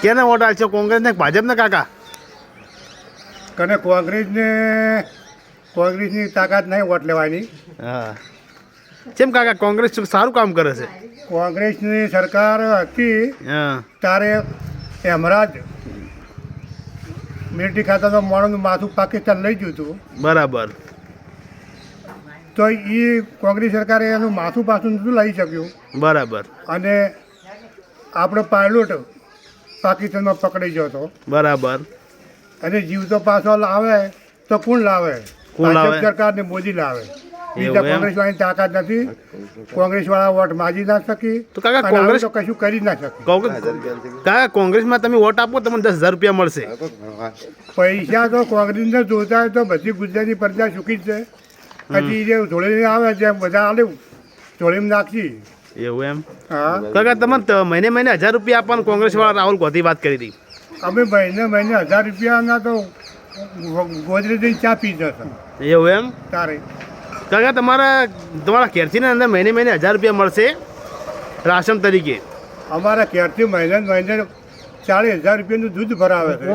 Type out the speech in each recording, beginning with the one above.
કેને વોટ આલશો? કોંગ્રેસ ને ભાજપને કાકા? કને કોંગ્રેસને કોંગ્રેસની તાકાત નહીં વોટ લેવાની. હા. કેમ કાકા કોંગ્રેસ સારું કામ કરે છે? કોંગ્રેસની સરકાર હતી તારે હેમરાજ મિલિટરી ખાતાનો માણસનું માથું પાકિસ્તાન લઈ ગયું હતું. બરાબર. તો એ કોંગ્રેસ સરકારે એનું માથું પાછું નહોતું લઈ શક્યું. બરાબર. અને આપણો પાયલોટ પાકિસ્તાનમાં પકડાઈ ગયો હતો. બરાબર. અને જીવતો પાછો લાવે તો કોણ લાવે? કોણ લાવે? સરકાર ને મોદી લાવે. બીજા? કોંગ્રેસ વાળાની તાકાત નથી. કોંગ્રેસ વાળા વોટ માજી ના શકી. તો કાકા કોંગ્રેસ કશું કરી ના શકી. કોંગ્રેસ કાકા કોંગ્રેસમાં તમે વોટ આપો તમને દસ હજાર રૂપિયા મળશે. પૈસા તો કોંગ્રેસને જોતા હોય તો બધી ગુજરાતી પ્રજા સુખી જ છે. હજી જે ધોળીને આવે જેમ બધા આલે ધોળીમાં નાખી. એવું એમ? કાકા તમે મહિને મહિને હજાર રૂપિયા આપવાનું કોંગ્રેસ વાળા રાહુલ ગોધી વાત કરી હતી. અમે મહિને મહિને હજાર રૂપિયાના તો ગોદરેજ ચા પી જશે. એવું એમ? તારે. કાકા તમારા તમારા ઘેરથી અંદર મહિને મહિને હજાર રૂપિયા મળશે રાશન તરીકે. અમારા ઘેરથી મહિને મહિને ચાલીસ હજાર રૂપિયાનું દૂધ ભરાવે છે.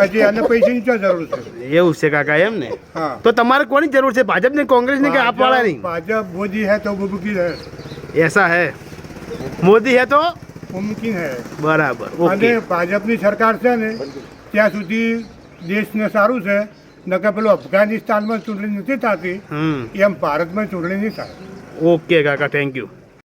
પછી એને પૈસાની ક્યાં જરૂર છે? એવું છે કાકા એમ ને? તો તમારે કોની જરૂર છે? ભાજપની કોંગ્રેસની કે આપવાળાની? ભાજપ મોદી હે તો મોદી હે. એસા હે. મોદી હે તો? મુમકિન હે. બરાબર અને ભાજપની સરકાર છે ને ત્યાં સુધી દેશને સારું છે. નકર પેલું અફઘાનિસ્તાનમાં ચૂંટણી નથી થતી. એમ ભારતમાં ચૂંટણી નહીં થાય. ઓકે કાકા થેન્ક યુ